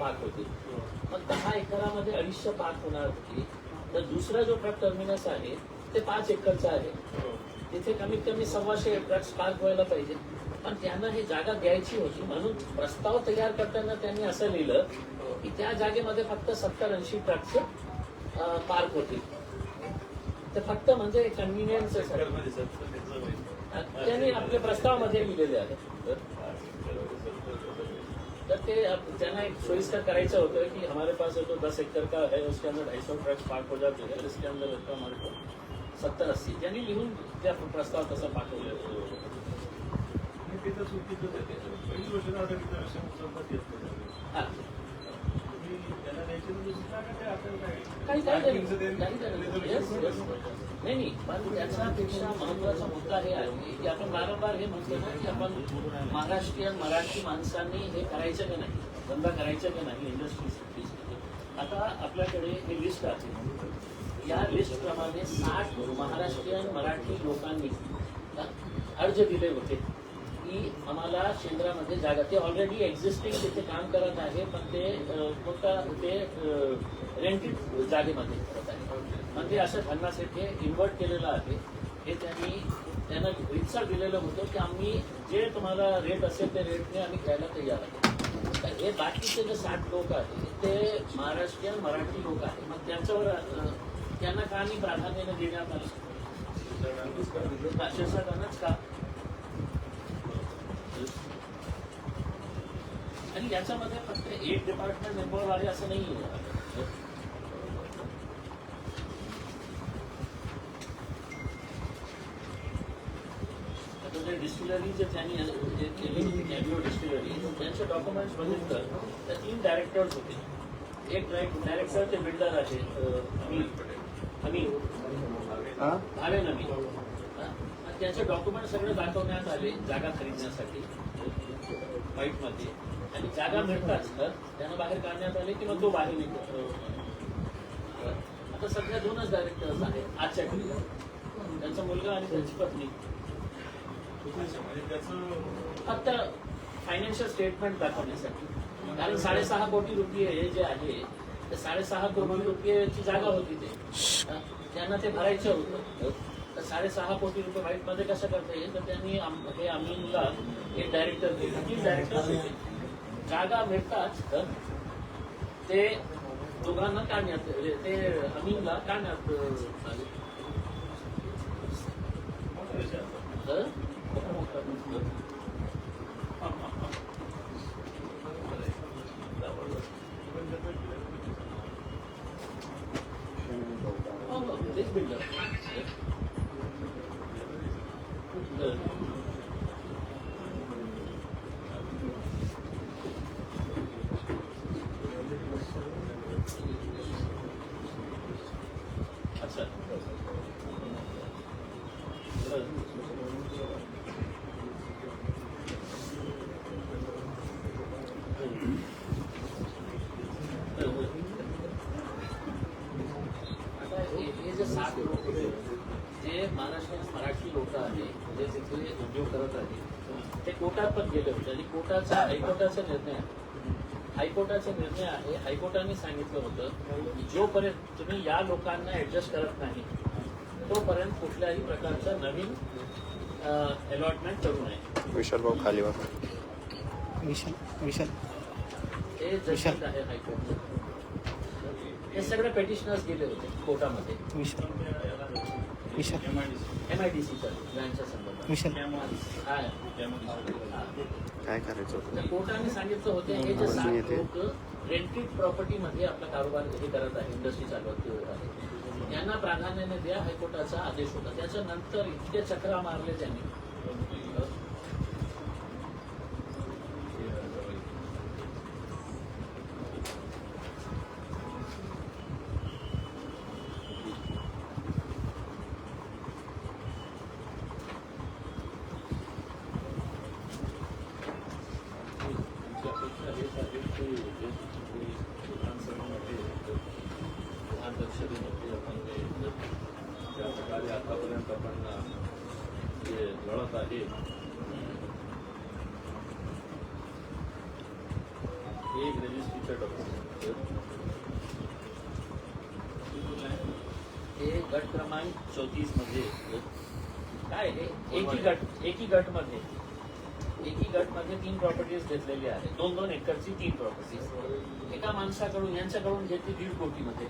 Park होती. मग दहा एकरामध्ये अडीचशे पार्क होणार होती. तर दुसरा जो ट्रक टर्मिनस आहे ते पाच एकरचा आहे. तिथे कमीत कमी सव्वाशे ट्रक्स पार्क व्हायला पाहिजे. पण त्यांना ही जागा द्यायची होती म्हणून प्रस्ताव तयार करताना त्यांनी असं लिहिलं की त्या जागेमध्ये फक्त सत्तर ऐंशी ट्रक्स पार्क होतील. ते फक्त म्हणजे कन्व्हिनियन्स त्यांनी आपल्या प्रस्तावामध्ये लिहिलेले आहे. तर ते त्यांना एक सोयीस्कर करायचं होतं कि हमारे पास तो दस एकड़ का है उसके अंदर ढाई सौ ट्रक्स पार्क हो जाते हैं इसके अंदर होता हमारे को सत्तर अस्सी त्यांनी लिहून त्या प्रस्ताव तसा पाठवलेला. हा. काय? काही काही नाही नाही. पण त्याच्यापेक्षा महत्त्वाचा मुद्दा हे आहे की आपण वारंवार हे म्हणतो ना की आपण महाराष्ट्रीयन मराठी माणसांनी हे करायचं का नाही? धंदा करायचा का नाही? इंडस्ट्री आता आपल्याकडे हे लिस्ट आहे. या लिस्टप्रमाणे साठ महाराष्ट्रीयन मराठी लोकांनी अर्ज दिले होते की आम्हाला केंद्रामध्ये जागा ते ऑलरेडी एक्झिस्टिंग तिथे काम करत आहे पण ते कोणता मोठा ते रेंटेड जागेमध्ये करत आहे. म्हणजे असं त्यांना ते इन्व्हर्ट केलेलं आहे. हे त्यांनी त्यांना रितसर दिलेलं होतं की आम्ही जे तुम्हाला रेट असेल ते रेटने आम्ही घ्यायला तयार आहे. तर हे बाकीचे जे साठ लोक आहेत ते महाराष्ट्रीयन मराठी लोक आहेत मग त्यांच्यावर त्यांना का आणि प्राधान्याने देण्यात आलं? शासनानंच का? आणि याच्यामध्ये फक्त एक डिपार्टमेंट इन्व्हॉल्व आहे असं नाही आता जे डिस्टिलरी जे त्यांनी जे केली होती कॅबिओ डिस्टिलरी त्यांचे डॉक्युमेंट्स बघितलं तर तीन डायरेक्टर्स होते. एक डायरेक्टर ते बिल्डर आहे अं, अनिल अनिल भावे नवी त्याचे डॉक्युमेंट सगळे दाखवण्यात आले जागा खरीदण्यासाठी व्हाईटमध्ये आणि जागा मिळताच तर त्यांना बाहेर काढण्यात आले की मग तो बाहेर निघतो आता सध्या दोनच डायरेक्टर्स आहेत आजच्या घडीला. त्यांचा मुलगा आणि त्यांची पत्नी. फक्त फायनान्शियल स्टेटमेंट दाखवण्यासाठी. कारण साडेसहा कोटी रुपये हे जे आहे ते साडेसहा कोटी रुपयाची जागा होती ते. त्यांना ते भरायचं होतं. तर साडेसहा कोटी रुपये व्हाईटमध्ये कसं करता येईल? तर त्यांनी आम- हे अमीनला एक डायरेक्टर दिले. तीन डायरेक्टर होते. जागा भेटताच ते दोघांना काढण्यात म्हणजे ते अमीनला काढण्यात अं, आले. हं? हो, हो, तेच बिल्डर अच्छा आता हे हे जे सात लोक जे महाराष्ट्रात मराठी लोक आहेत जे तिथे उद्योग करत आहेत ते कोर्टात पण गेले होते आणि कोर्टाचा हायकोर्टाचा निर्णय आहे हायकोर्टाचा निर्णय आहे. हायकोर्टाने सांगितलं होतं की जोपर्यंत तुम्ही या लोकांना ऍडजस्ट करत नाही तोपर्यंत कुठल्याही प्रकारचं नवीन अलॉटमेंट करू नये. विशाल भाऊ खाली वा विशाल विशाल. हे जजमेंट आहे हायकोर्टचं. हे सगळे पेटिशनर्स गेले होते कोर्टामध्ये. Vishal. Vishal. M I D सीच्या लँडच्या संदर्भात. विशाल. काय करायचं होतं? कोर्टाने सांगितलं होते हे जे सात लोक रेंटेड प्रॉपर्टीमध्ये आपला कारोबार हे करत आहे इंडस्ट्री चालवत आहे. यांना प्राधान्याने द्या हायकोर्टाचा आदेश होता. त्याच्यानंतर इतके चक्रा मारले त्यांनी तुमच्यापेक्षा हेच आहे की जे तुम्ही विधानसभेमध्ये विधान परिषदेमध्ये आपण जे ज्या प्रकारे आतापर्यंत आपण जे लढत एसटीचा डॉक्युमेंट हे गट क्रमांक चौतीसमध्ये काय आहे? एकी गट एकी गटमध्ये. एकी गटमध्ये तीन प्रॉपर्टीज घेतलेली आहे दोन दोन एकरची तीन प्रॉपर्टीज एका माणसाकडून यांच्याकडून घेतली दीड कोटी मध्ये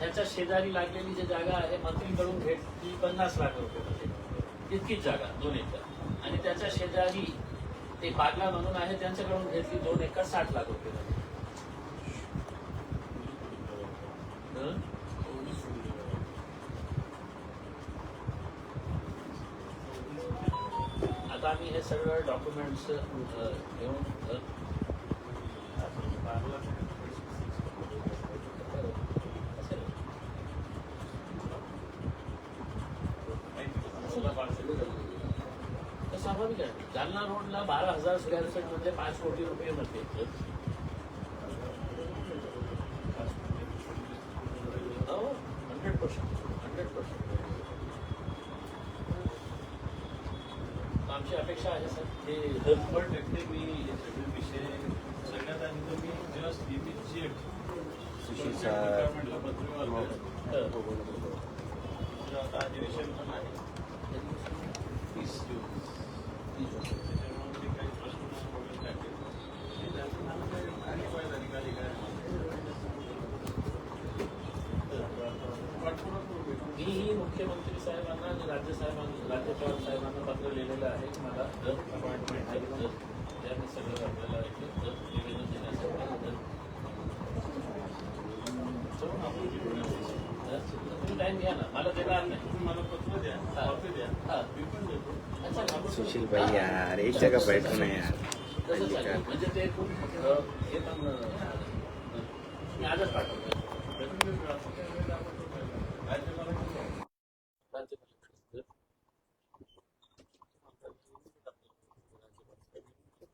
त्याच्या शेजारी लागलेली जी जागा आहे मंत्रीकडून घेतली पन्नास लाख रुपये मध्ये तितकीच जागा दोन एकर. आणि त्याच्या शेजारी ते बागला म्हणून आहे त्यांच्याकडून घेतली दोन एकर साठ लाख रुपये डॉक्युमेंट्स घेऊन अ, असेल. तर स्वाभाविक आहे जालना रोडला बारा हजार स्क्वेअर फीट म्हणजे पाच कोटी रुपये मध्ये हो? Hundred percent hundred percent. आमची अपेक्षा आहे सर. हे पण त्यातले मी सगळे विषय सगळ्यात आधी तर मी जस्ट इमिजिएट सुशील सर. डिपार्टमेंटला पत्र मारलं तर आता अधिवेशन पण आहे तीस जून त्याच्यामुळे ते काही प्रश्न वगैरे नाही. ते त्यांचं नाव काय कार्यवाही अधिकारी काय पाठपुरावा करू दे. मीही मुख्यमंत्री साहेबांना आणि राज्य साहेबांना राज्यपाल साहेबांना पत्र लिहिलेलं आहे की मला दर अपॉइंटमेंट आहे दर त्यांनी सगळं आपल्याला एक दर निवेदन देण्यासाठी दर जाऊन आपण घेऊन येऊ. दर- तुम्ही टाइम घ्या ना मला देणार नाही तुम्ही मला पत्र द्या हा. कॉपी द्या हा. मी पण देतो. सुशील भाई यार एक जगह बैठो ना यार. म्हणजे ते खूप हे पण मी आजच पाठवतो राज्यपाल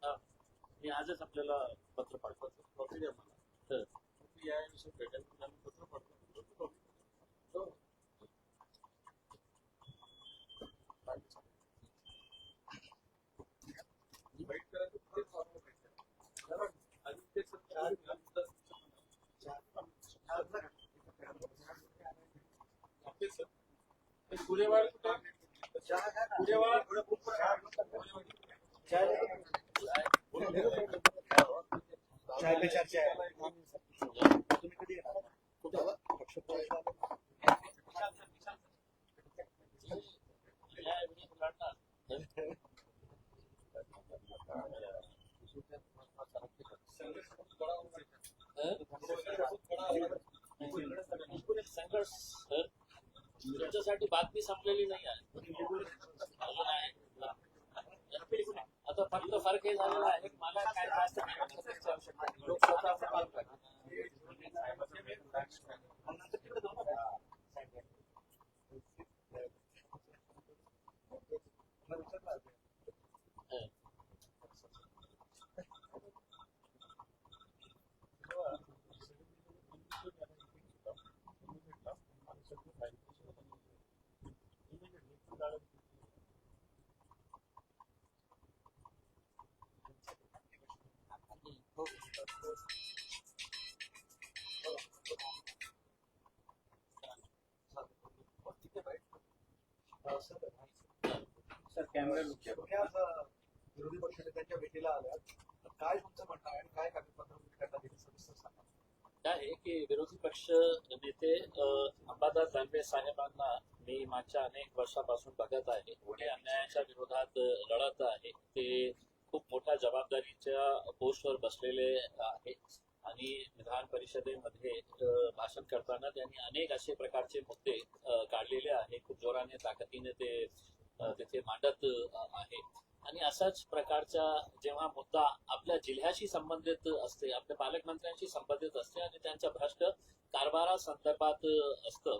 हा. मी आजच आपल्याला पत्र पाठवतो कॉपी द्या मला तर या विषयात भेटायला आम्ही पत्र पाठवतो हो. वाईट करायचं ते फॉर्म भेटतं. आणि ते सगळं आपले सर ते गुरेवाड कुठे गुरेवाड चाय पे चर्चा आहे तुम्ही कधी येणार? कुठं? पक्ष प्रवेशाला? संघर्ष सर तुमच्यासाठी बातमी संपलेली नाही आहे अजून आहे. आता फक्त फरक हे झालेला आहे की मला काय जास्त मेहनत करायची आवश्यकता नाही. लोक स्वतः काम करतात. मग नंतर तिकडे जाऊ ना. मला विचारलं आहे. हं. सर कॅमेरा विरोधी पक्ष नेत्यांच्या भेटीला आल्यात. तर काय तुमचं म्हणणं आहे आणि काय कागदपत्र सविस्तर सांगा. काय आहे की विरोधी पक्ष नेते अंबादास दानवे साहेबांना मी मागच्या अनेक वर्षापासून बघत आहे. ते अन्यायाच्या विरोधात लढत आहे ते खूप मोठ्या जबाबदारीच्या पोस्टवर बसलेले आहे आणि विधान परिषदेमध्ये भाषण करताना त्यांनी अनेक असे प्रकारचे मुद्दे काढलेले आहेत. खूप जोराने ताकदीने ते तिथे मांडत अ, आहे आणि असाच प्रकारचा जेव्हा मुद्दा आपल्या जिल्ह्याशी संबंधित असते आपल्या पालकमंत्र्यांशी संबंधित असते आणि त्यांच्या भ्रष्ट कारभारासंदर्भात असतं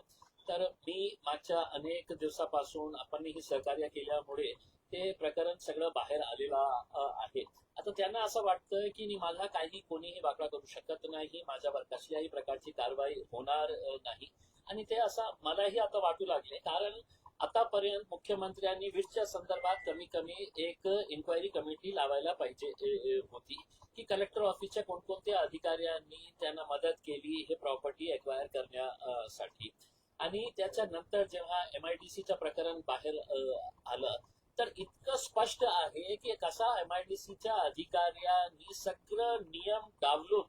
तर मी मागच्या अनेक दिवसापासून आपण ही सहकार्य केल्यामुळे ते प्रकरण सगळं बाहेर आलेलं आहे. आता त्यांना असं वाटतं की माझा काही कोणीही वाकडा करू शकत नाही माझ्यावर कसल्याही प्रकारची कारवाई होणार नाही. आणि ते असं मलाही आता वाटू लागले कारण आतापर्यंत मुख्यमंत्र्यांनी वीजच्या संदर्भात कमी कमी एक इन्क्वायरी कमिटी लावायला पाहिजे होती. की कलेक्टर ऑफिसच्या कोणकोणत्या अधिकाऱ्यांनी त्यांना मदत केली हे प्रॉपर्टी एक्वायर करण्यासाठी. आणि त्याच्यानंतर जेव्हा एमआयडीसीचं प्रकरण बाहेर आलं तर इतकं स्पष्ट आहे की कसा एमआयडीसीच्या अधिकाऱ्यांनी सगळं नियम डावलून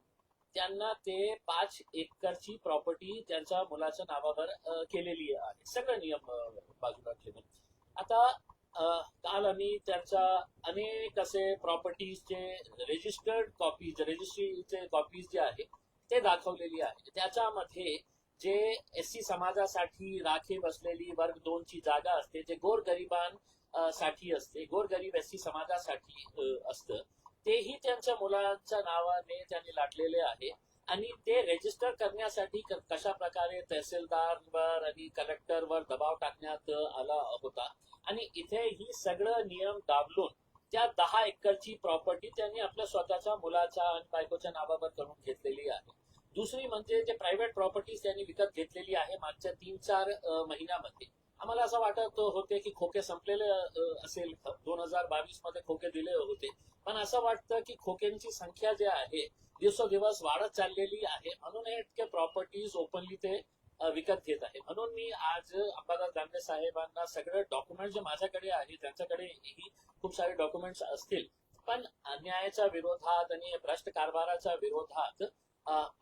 त्यांना ते पाच एकरची प्रॉपर्टी त्यांच्या मुलाच्या नावावर केलेली आहे. सगळं नियम बाजूला ठेवून. आता काल आम्ही त्यांच्या अनेक असे प्रॉपर्टीजचे रजिस्टर्ड कॉपीज रजिस्ट्रीचे कॉपीज जे आहे ते दाखवलेली आहे त्याच्यामध्ये जे एस सी समाजासाठी राखीव असलेली वर्ग दोनची जागा असते जे गोरगरिबां साठी असते गोरगरीब एस समाजासाठी असतं. तेही त्यांच्या मुलांच्या नावाने त्यांनी लाटलेले आहे आणि ते रेजिस्टर करण्यासाठी कशा प्रकारे तहसीलदारवर आणि कलेक्टरवर दबाव टाकण्यात आला होता. आणि इथे ही सगळं नियम दाबलून त्या दहा एकरची प्रॉपर्टी त्यांनी आपल्या स्वतःच्या मुलाच्या आणि बायकोच्या नावावर करून घेतलेली आहे. दुसरी म्हणजे जे प्रायव्हेट प्रॉपर्टीज त्यांनी विकत घेतलेली आहे मागच्या तीन चार महिन्यामध्ये. आम्हाला असं वाटत होते की खोके संपलेले असेल. दोन हजार बावीसमध्ये खोके दिले होते. पण असं वाटतं की खोक्यांची संख्या जी आहे दिवसोदिवस वाढत चाललेली आहे. म्हणून हे इतके प्रॉपर्टीज ओपनली ते विकत घेत आहे. म्हणून मी आज अंबादास दामले साहेबांना सगळे डॉक्युमेंट जे माझ्याकडे आहे त्यांच्याकडे ही खूप सारे डॉक्युमेंट्स असतील. पण अन्यायाच्या विरोधात आणि भ्रष्ट कारभाराच्या विरोधात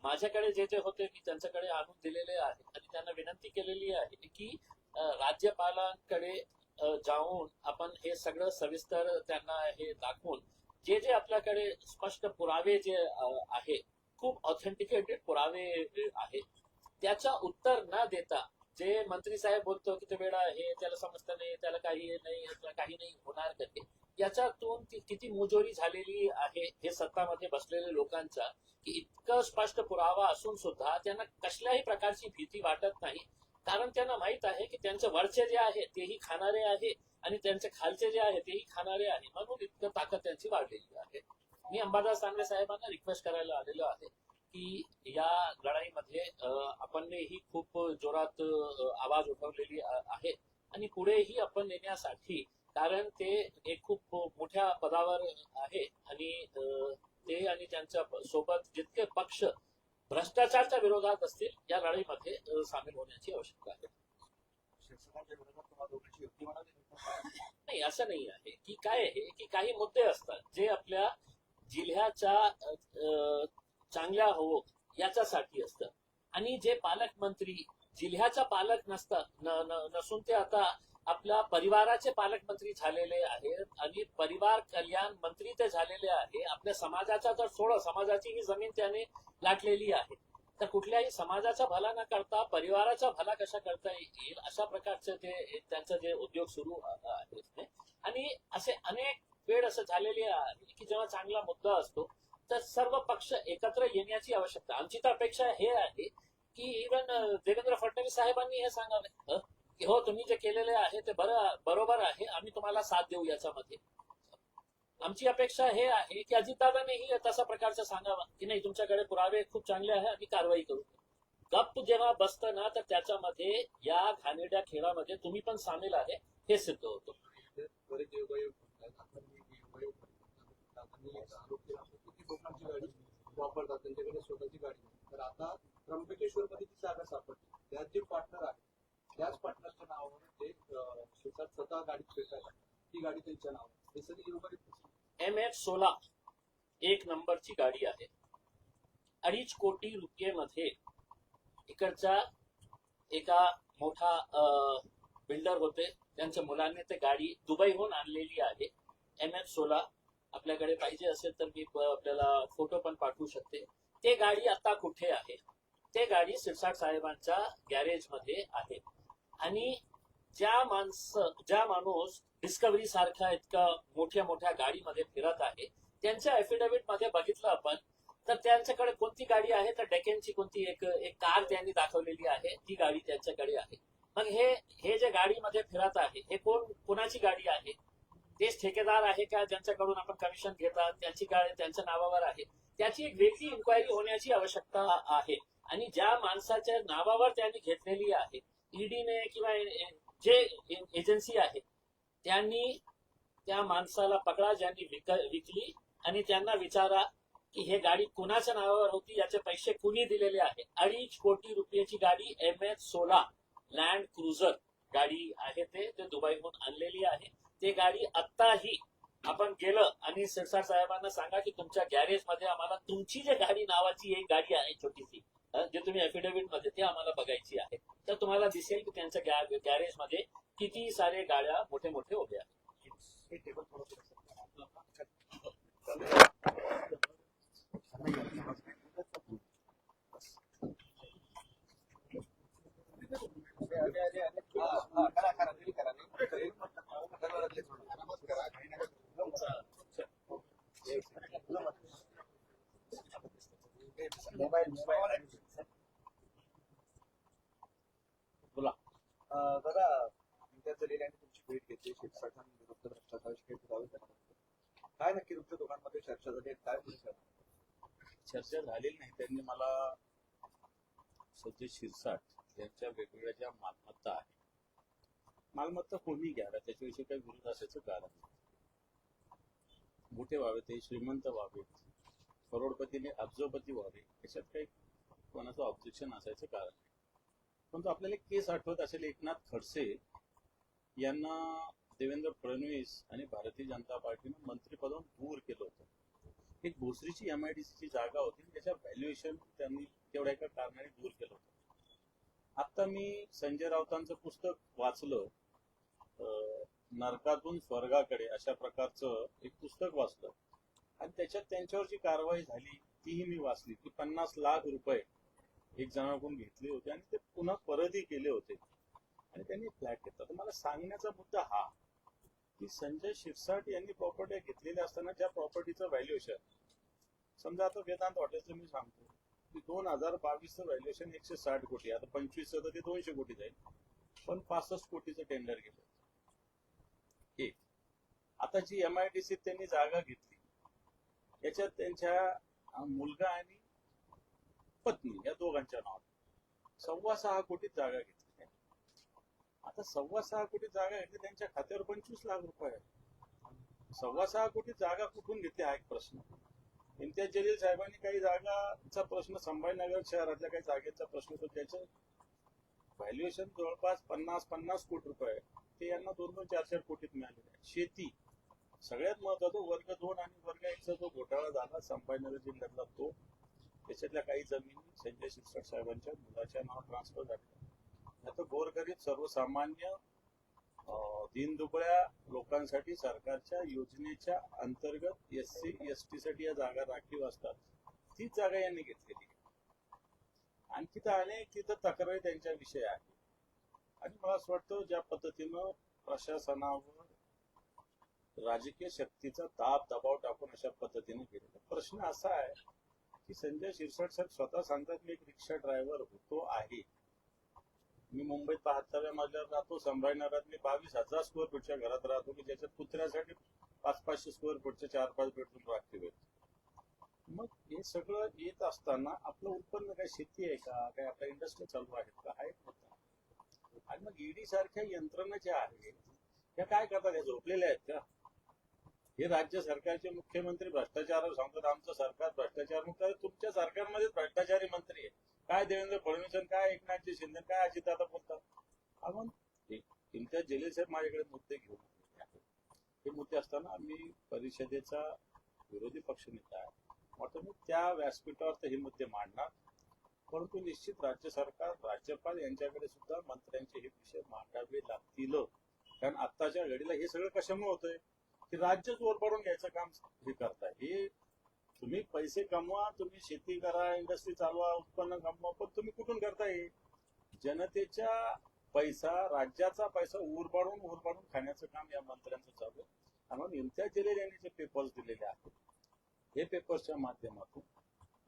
माझ्याकडे जे जे होते मी त्यांच्याकडे आणून दिलेले आहे. आणि त्यांना विनंती केलेली आहे की राज्यपालांकडे जाऊन आपण हे सगळं सविस्तर त्यांना हे दाखवून जे जे आपल्याकडे स्पष्ट पुरावे जे आहे खूप ऑथेंटिकेटेड पुरावे आहे त्याचा उत्तर न देता जे मंत्री साहेब बोलतो की ते वेळा हे त्याला समजतं नाही त्याला काही नाही काही नाही होणार कधी याच्यातून किती मुजोरी झालेली आहे हे सत्तामध्ये बसलेल्या लोकांचा की इतकं स्पष्ट पुरावा असून सुद्धा त्यांना कसल्याही प्रकारची भीती वाटत नाही. कारण त्यांना माहीत आहे की त्यांचे वरचे जे आहे तेही खाणारे आहे आणि त्यांचे खालचे जे आहे तेही खाणारे आहे. म्हणून इतकं ताकद त्यांची वाढलेली आहे. मी अंबादास दानवे साहेबांना रिक्वेस्ट करायला आलेलो आहे की या लढाईमध्ये अ, आपणही खूप जोरात आवाज उठवलेली आहे आणि पुढेही आपण नेण्यासाठी कारण ते एक खूप मोठ्या पदावर आहे आणि ते आणि त्यांच्यासोबत जितके पक्ष भ्रष्टाचारच्या विरोधात असतील या लढाईमध्ये सामील होण्याची आवश्यकता आहे. नाही असं नाही आहे. की काय आहे की काही मुद्दे असतात जे आपल्या जिल्ह्याच्या चांगल्या हो याच्यासाठी असतं. आणि जे पालकमंत्री जिल्ह्याचा पालक नसतात नसून ते आता आपल्या परिवाराचे पालकमंत्री झालेले आहेत आणि परिवार कल्याण मंत्री ते झालेले आहे. आपल्या समाजाचा तर सोडा समाजाची ही जमीन त्याने लाटलेली आहे. तर कुठल्याही समाजाचा भला न करता परिवाराचा भला कशा करता येईल अशा प्रकारचे ते त्यांचं जे उद्योग सुरू आहेत आणि असे अनेक वेळ असं झालेले आहे की जेव्हा चांगला मुद्दा असतो तर सर्व पक्ष एकत्र येण्याची आवश्यकता. आमची तर अपेक्षा हे आहे की इव्हन देवेंद्र फडणवीस साहेबांनी हे सांगावे. की हो तुम्ही जे केलेले आहे ते बरं बरोबर आहे आम्ही तुम्हाला साथ देऊ याच्यामध्ये. आमची अपेक्षा हे आहे की अजितदादानेही तसा प्रकारचं सांगावा की नाही तुमच्याकडे पुरावे खूप चांगले आहे आम्ही कारवाई करू. गप्प जेव्हा बसतं ना तर त्याच्यामध्ये या घाणेड्या खेळामध्ये तुम्ही पण सामील आहे हे सिद्ध होतो. लोकांची गाडी वापरतात त्यांच्याकडे स्वतःची गाडी तर आता त्र्यंबकेश्वर मध्ये ती जागा सापडली. त्यात जे पार्टनर आहे त्याच पार्टनरच्या नावावर ते शेतात स्वतः गाडी फिरतात ती गाडी त्यांच्या नावावर सगळी एम एफ सोला एक नंबरची गाडी आहे. अडीच कोटी रुपयेमध्ये इकडचा एका मोठा बिल्डर होते. त्यांच्या मुलांनी ते गाडी दुबईहून आणलेली आहे. एम एफ सोला आपल्याकडे पाहिजे असेल तर मी आपल्याला फोटो पण पाठवू शकते. ते गाडी आता कुठे आहे? ते गाडी सिरसाट साहेबांच्या गॅरेजमध्ये आहे. आणि ज्या माणसं ज्या माणूस डिस्कवरी सारख्या इतका मोठ्या मोठ्या गाडीमध्ये फिरत आहे त्यांच्या अफिडेव्हिटमध्ये बघितलं आपण तर त्यांच्याकडे कोणती गाडी आहे? तर डेकेनची कोणती एक एक कार त्यांनी दाखवलेली आहे ती गाडी त्यांच्याकडे आहे. मग हे हे जे गाडीमध्ये फिरत आहे हे कोण कोणाची गाडी आहे? तेच ठेकेदार आहे का? ज्यांच्याकडून आपण कमिशन घेतात त्यांची गाडी त्यांच्या नावावर आहे? त्याची एक वेगळी इन्क्वायरी होण्याची आवश्यकता आहे. आणि ज्या माणसाच्या नावावर त्यांनी घेतलेली आहे ईडीने किंवा जे एजन्सी आहे त्यांनी त्या माणसाला पकडा ज्यांनी विकली आणि त्यांना विचारा की हे गाडी कुणाच्या नावावर होती याचे पैसे कुणी दिलेले आहे? अडीच कोटी रुपयाची गाडी एम एच सोळा लँड क्रुझर गाडी आहे ते ते दुबईहून आणलेली आहे. ते गाडी आत्ताही आपण गेलं आणि सिरसाट साहेबांना सांगा की तुमच्या गॅरेजमध्ये आम्हाला तुमची जे गाडी नावाची एक गाडी आहे छोटीशी जे तुम्ही अफिडेव्हिटमध्ये ते आम्हाला बघायची आहे. तर तुम्हाला दिसेल की त्यांच्या गॅरेजमध्ये किती सारे गाड्या मोठे मोठे उभे आहेत हे टेबल थोडं करा करा नील करा नील मोबाईल मोबाईल बोला अं, बघा विद्या जलील यांनी तुमची भेट घेतली शिरसाट आणि विरुद्ध भ्रष्टाचाराची काही पुरावे करणार काय नक्की तुमच्या दोघांमध्ये चर्चा झाली काय? चर्चा झालेली नाही त्यांनी मला सध्या शिरसाट यांच्या वेगवेगळ्या ज्या मालमत्ता आहेत मालमत्ता कोणी घ्यायला त्याच्याविषयी काही विरोध असायचं कारण. मोठे व्हावे ते श्रीमंत व्हावे करोडपतीने अब्जोपती व्हावे याच्यात काही कोणाचं ऑब्जेक्शन असायचं कारण नाही. परंतु आपल्याला केस आठवत असेल एकनाथ खडसे यांना देवेंद्र फडणवीस आणि भारतीय जनता पार्टीनं मंत्रिपदावरून दूर केलं होतं. एक भोसरीची एम आय डी ची जागा होती त्याच्या व्हॅल्युएशन त्यांनी तेवढ्या एका कारणाने दूर केलं होतं. आता मी संजय राऊतांचं पुस्तक वाचलं अं, नरकातून स्वर्गाकडे अशा प्रकारचं एक पुस्तक वाचलं. आणि त्याच्यात त्यांच्यावर जी कारवाई झाली तीही मी वाचली. की पन्नास लाख रुपये एक जणाकडून घेतले होते आणि ते पुन्हा परतही केले होते. आणि त्यांनी फ्लॅट घेतला. तर मला सांगण्याचा मुद्दा हा की संजय शिरसाट यांनी प्रॉपर्टी घेतलेल्या असताना ज्या प्रॉपर्टीचं व्हॅल्युएशन समजा आता वेदांत हॉटेलचं मी सांगतो की दोन हजार बावीसचं व्हॅल्युएशन एकशे साठ कोटी आता पंचवीसचं तर ते दोनशे कोटी जाईल. पण पासष्ट कोटीचं टेंडर गेलं एक. आता जी एम आय डी सीत त्यांनी जागा घेतली याच्यात त्यांच्या मुलगा आणि पत्नी या दोघांच्या नावात. सव्वा सहा कोटीत जागा घेतली आता सव्वा सहा कोटी जागा घेतली त्यांच्या खात्यावर पंचवीस लाख रुपये आहे सव्वा सहा कोटी जागा कुठून घेतली हा एक प्रश्न. इम्तियाज जलील साहेबांनी काही जागाचा प्रश्न संभाजीनगर शहरातल्या काही जागेचा प्रश्न तो त्याचं व्हॅल्युएशन जवळपास पन्नास पन्नास कोटी रुपये आहे. ते यांना दोन दोन चार चार कोटीत मिळालेले आहे शेती सगळ्यात महत्त्वाचा वर्ग दोन आणि वर्ग एकचा जो घोटाळा झाला संभाजीनगर जिल्ह्यातला तो त्याच्यातल्या काही जमिनी संजय शिरसाट साहेबांच्या मुलाच्या नाव ट्रान्सफर झाल्या आता गोरगरीब सर्वसामान्य अं, दीनदुबळ्या लोकांसाठी सरकारच्या योजनेच्या अंतर्गत एस सी एस टी साठी या जागा राखीव असतात. तीच जागा यांनी घेतलेली. आणि तिथं अनेक तिथं तक्रारी त्यांच्या विषय आहे आणि मला असं वाटतं ज्या पद्धतीनं प्रशासनावर राजकीय शक्तीचा दाब दबाव टाकून अशा पद्धतीने केलेलं प्रश्न असा आहे की संजय शिरसाट साहेब स्वतः सांगतात मी एक रिक्षा ड्रायव्हर होतो आहे. मी मुंबईत बहात्तराव्या मजल्यावर राहतो संभाजीनगरात मी बावीस हजार स्क्वेअर फूटच्या घरात राहतो की ज्याच्यात कुत्र्यासाठी पाच पाचशे स्क्वेअर फूटचे चार पाच बेडरूम राखीव आहेत. मग हे सगळं येत असताना आपलं उत्पन्न काय? शेती आहे का? काय आपल्या इंडस्ट्री चालू आहेत का? आहेत आणि मग ईडी सारख्या यंत्रणा ज्या आहेत त्या काय करतात? या झोपलेल्या आहेत का? हे राज्य सरकारचे मुख्यमंत्री भ्रष्टाचारावर सांगतात आमचं सरकार भ्रष्टाचार मुक्त आहे. तुमच्या सरकारमध्येच भ्रष्टाचारी मंत्री आहे. काय देवेंद्र फडणवीस काय एकनाथजी शिंदे काय अजितदादा बोलतात? आपण इम्तियाज जलील साहेब माझ्याकडे मुद्दे घेऊन हे मुद्दे असताना आम्ही परिषदेचा विरोधी पक्ष नेता आहे. वाटतं मी त्या व्यासपीठावर तर हे मुद्दे मांडणार. परंतु निश्चित राज्य सरकार राज्यपाल यांच्याकडे सुद्धा मंत्र्यांचे हे विषय मांडावे लागतील कारण आत्ताच्या घडीला हे सगळं कशामुळे होतंय? की राज्य जोर पाडून घ्यायचं काम हे करताय. हे तुम्ही पैसे कमवा तुम्ही शेती करा इंडस्ट्री चालवा उत्पन्न कमवा पण तुम्ही कुठून करताय जनतेच्या पैसा राज्याचा पैसा उरबाडून उरबाडून खाण्याचं काम या मंत्र्यांचं चालू आहे. आणि म्हणून इम्तियाज जलील यांनी जे पेपर्स दिलेले आहेत हे पेपर्सच्या माध्यमातून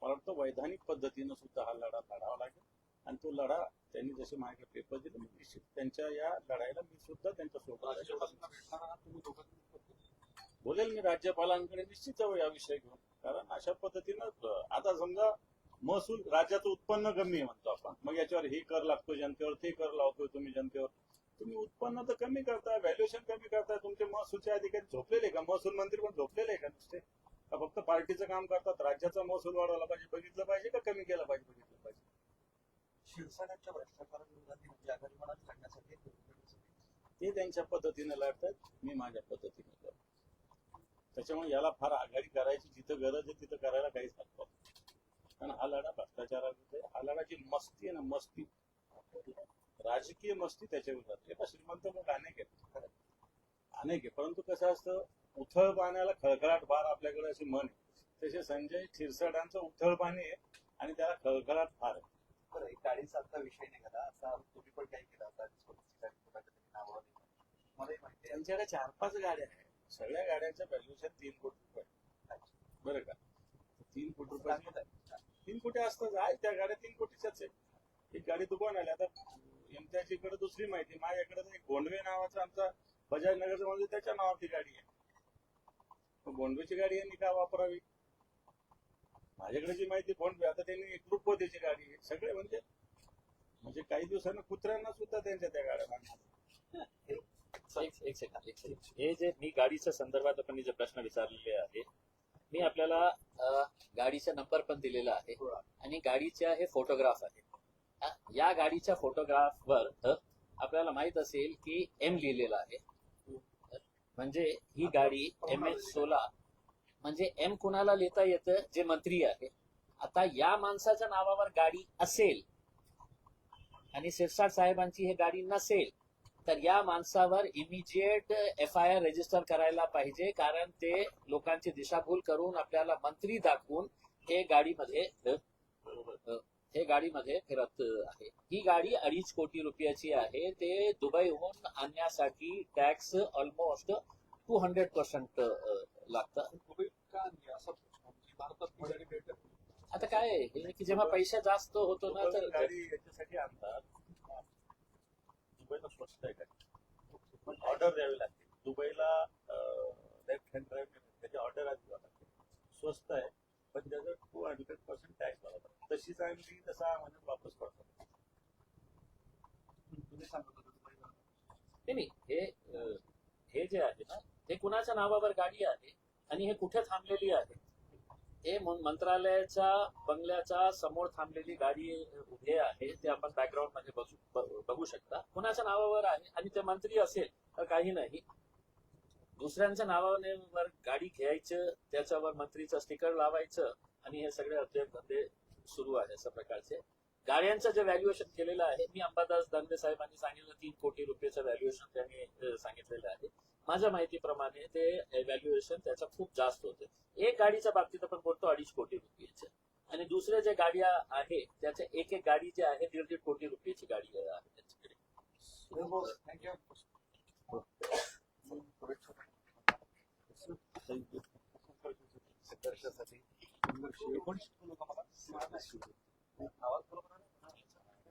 मला वाटतं वैधानिक पद्धतीनं सुद्धा हा लढा लढावा लागेल. आणि तो लढा त्यांनी जसे माझ्याकडे पेपर दिले मी निश्चित त्यांच्या या लढाईला मी सुद्धा त्यांच्यासोबत आहे. राज्यपालांना भेटणार आहात तुम्ही दोघांनी बोलेल मी राज्यपालांकडे निश्चित जाऊ या विषय घेऊन. कारण अशा पद्धतीनं आता समजा महसूल राज्याचं उत्पन्न कमी आहे म्हणतो आपण. मग याच्यावर हे कर लागतो जनतेवर ते कर लावतोय तुम्ही जनतेवर. तुम्ही उत्पन्न तर कमी करता व्हॅल्युएशन कमी करता तुमचे महसूलचे अधिकारी झोपलेले का? महसूल मंत्री पण झोपलेले का नुसते? का फक्त पार्टीचं काम करतात? राज्याचा महसूल वाढवला पाहिजे बघितलं पाहिजे का कमी केला पाहिजे बघितलं पाहिजे? शिवसेनेच्या भ्रष्टाचाराविरोधात आघाडी मनात काढण्यासाठी ते त्यांच्या पद्धतीने लढतात मी माझ्या पद्धतीने लढतो त्याच्यामुळे याला फार आघाडी करायची जिथं गरज आहे तिथं करायला काहीच नाही. कारण हा लढा भ्रष्टाचाराविरुद्ध. हा लढा जी मस्ती आहे ना मस्ती. राजकीय मस्ती त्याच्या विरोधात श्रीमंत लोक अनेक आहेत. अनेक आहे परंतु कसं असतं उथळ पाण्याला खळखळाट फार आपल्याकडे मन आहे. तसे संजय क्षीरसाडांचं उथळ पाणी आहे आणि त्याला खळखळाट फार आहे. बरं गाडीचा आता विषय निघाला असा तुम्ही पण काही केला होता त्यांच्याकडे चार पाच गाड्या आहेत. सगळ्या गाड्यांचं व्हॅल्युएशन तीन कोटी रुपये. बरं का? तीन कोटी रुपये. तीन कोटी असतात. आहे त्या गाड्या तीन कोटीच्याच आहे एक गाडी दुकान आली. आता एमत्याची इकडे दुसरी माहिती. माझ्याकडे एक गोंडवे नावाचा आमचा बजाज नगरचा म्हणजे त्याच्या नावाची गाडी आहे. गोंडवेची गाडी यांनी का वापरावी? माझ्याकडे जी माहिती गोंडवे आता त्यांनी एक रुपवतीची गाडी आहे. सगळे म्हणजे म्हणजे काही दिवसांना कुत्र्यांना सुद्धा त्यांच्या त्या गाड्या लागणार एक एक सेकंद एक सेकंद. हे जे मी गाडीच्या संदर्भात आपण जे प्रश्न विचारलेले आहे मी आपल्याला अ, गाडीचा नंबर पण दिलेला आहे आणि गाडीच्या हे फोटोग्राफ आहे अ, या गाडीच्या फोटोग्राफवर अ, आपल्याला माहीत असेल की एम लिहिलेलं आहे. म्हणजे ही गाडी एम एच सोळा म्हणजे एम कुणाला लिहिता येतं? जे मंत्री आहे. आता या माणसाच्या नावावर गाडी असेल आणि शिरसाट साहेबांची ही गाडी नसेल तर या माणसावर immediate F I R register करायला पाहिजे कारण ते लोकांची दिशाभूल करून आपल्याला मंत्री दाखवून हे गाडीमध्ये हे गाडीमध्ये फिरत आहे. ही गाडी अडीच कोटी रुपयाची आहे. ते दुबईहून आणण्यासाठी tax almost two hundred percent लागतं. आता काय आहे? की जेव्हा पैसा जास्त होतो ना तर गाडी याच्यासाठी आणतात. दुबईला स्वस्त आहे गाडी ऑर्डर द्यावी लागते. दुबईला लेफ्ट हँड ड्राईव्ह त्याची ऑर्डर आधी द्यावी लागते. स्वस्त आहे पण त्याचं टू हंड्रेड पर्सेंट टॅक्स लागतात तशीच आणली तसा म्हणजे वापस पडतो. तुम्ही सांगत होता. नाही नाही, हे हे जे आहे ना हे कुणाच्या नावावर गाडी आहे आणि हे कुठे थांबलेली आहे? हे मंत्रालयाच्या बंगल्याच्या समोर थांबलेली गाडी उभे आहे ते आपण बॅकग्राऊंडमध्ये बघू बघू शकता. कुणाच्या नावावर आहे आणि ते मंत्री असेल तर काही नाही. दुसऱ्यांच्या नावावर गाडी घ्यायचं त्याच्यावर मंत्रीचं स्टिकर लावायचं आणि हे सगळे उद्योग धंदे सुरू आहे अशा प्रकारचे. गाड्यांचं जे व्हॅल्युएशन केलेलं आहे मी अंबादास दानवे साहेबांनी सांगितलं तीन कोटी रुपयाचं व्हॅल्युएशन त्यांनी सांगितलेलं आहे. माझ्या माहितीप्रमाणे ते व्हॅल्युएशन त्याचं खूप जास्त होते. एक गाडीच्या बाबतीत आपण बोलतो अडीच कोटी रुपयाचे. आणि दुसऱ्या ज्या गाड्या आहे त्याच्या एक एक गाडी जी आहे दीड दीड कोटी रुपयाची गाडी आहे त्यांच्याकडे.